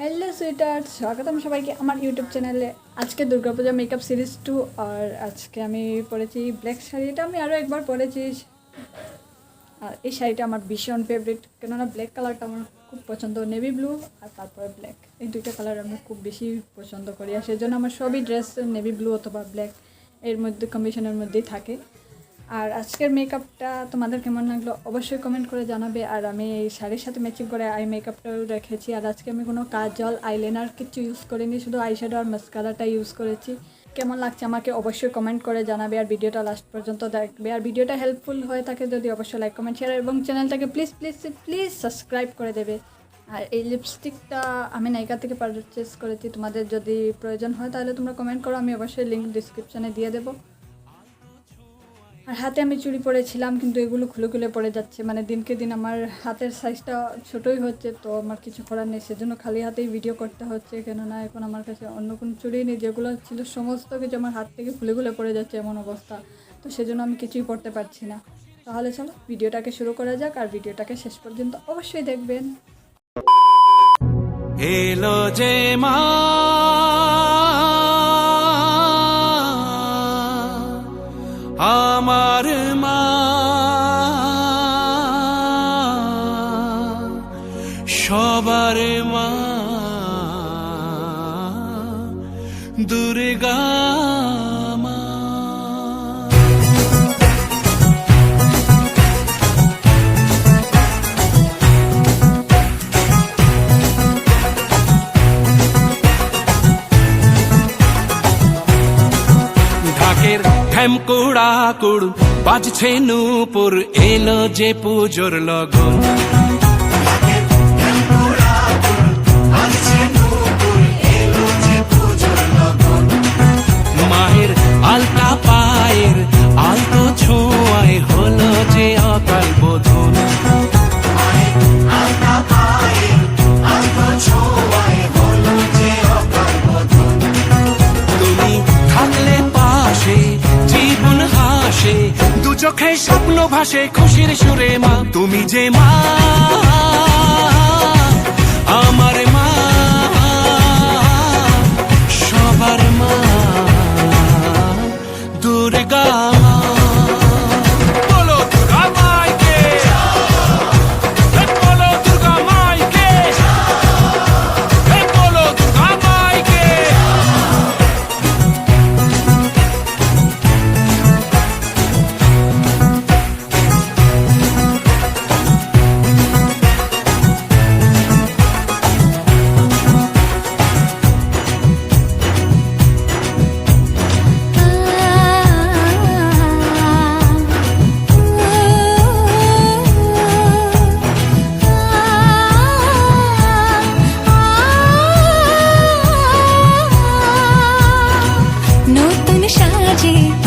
Hello sweater স্বাগতম সবাইকে আমার ইউটিউব চ্যানেলে আজকে দুর্গাপূজা মেকআপ সিরিজ টু আর আজকে আমি পরেছি ব্ল্যাক শাড়ি। এটা আমি আরও একবার পরেছি। আর এই শাড়িটা আমার ভীষণ ফেভারিট কেননা ব্ল্যাক কালারটা আমার খুব পছন্দ নেভি ব্লু আর তারপরে ব্ল্যাক এই দুইটা কালার আমি খুব বেশি পছন্দ করি, আর সেজন্য আমার সবই ড্রেস নেভি ব্লু অথবা ব্ল্যাক এর মধ্যে কম্বিনেশনের মধ্যেই থাকে। আর আজকের মেকআপটা তোমাদের কেমন লাগল অবশ্যই কমেন্ট করে জানাবে। আর আমি এই শাড়ির সাথে ম্যাচিং করে আই মেকআপটাও রেখেছি। আর আজকে আমি কোনো কাজল আইলাইনার কিছু ইউজ করিনি, শুধু আইশ্যাডো আর মাস্কারাটা ইউজ করেছি। কেমন লাগছে আমাকে অবশ্যই কমেন্ট করে জানাবে। আর ভিডিওটা লাস্ট পর্যন্ত দেখবে। আর ভিডিওটা হেল্পফুল হয়ে থাকে যদি অবশ্যই লাইক কমেন্ট শেয়ার এবং চ্যানেলটাকে প্লিজ প্লিজ প্লিজ সাবস্ক্রাইব করে দেবে। আর এই লিপস্টিকটা আমি নাইকা থেকে পারচেস করেছি। তোমাদের যদি প্রয়োজন হয় তাহলে তোমরা কমেন্ট করো। আমি অবশ্যই লিঙ্ক ডিসক্রিপশানে দিয়ে দেবো। আর হাতে আমি চুড়ি পরেছিলাম, কিন্তু এগুলো খুলে খুলে পড়ে যাচ্ছে। মানে দিনকে দিন আমার হাতের সাইজটা ছোটোই হচ্ছে, তো আমার কিছু করার নেই। সেজন্য খালি হাতেই ভিডিও করতে হচ্ছে। কেননা এখন আমার কাছে অন্য কোনো চুড়ি নেই। যেগুলো ছিল সমস্ত কিছু আমার হাত থেকে খুলে খুলে পড়ে যাচ্ছে এমন অবস্থা। তো সেজন্য আমি কিছুই পড়তে পারছি না। তাহলে চলো, ভিডিওটাকে শুরু করা যাক আর ভিডিওটাকে শেষ পর্যন্ত অবশ্যই দেখবেন। এলো যে মা সবার মা দুর্গা ঢাকের ঠ্যামকুড়া কুড় বাজছে নূপুর এলো যে পুজোর লগন। ভাসে খুশির সুরে মা তুমি যে মা। সাজে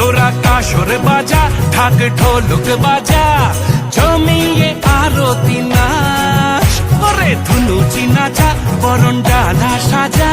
তোরা কাসর বাজা, ঢাক ঢোলক বাজা, জমিয়ে আরতি নাচ। ওরে ধুনুচি নাচা বরণ ডালা সাজা।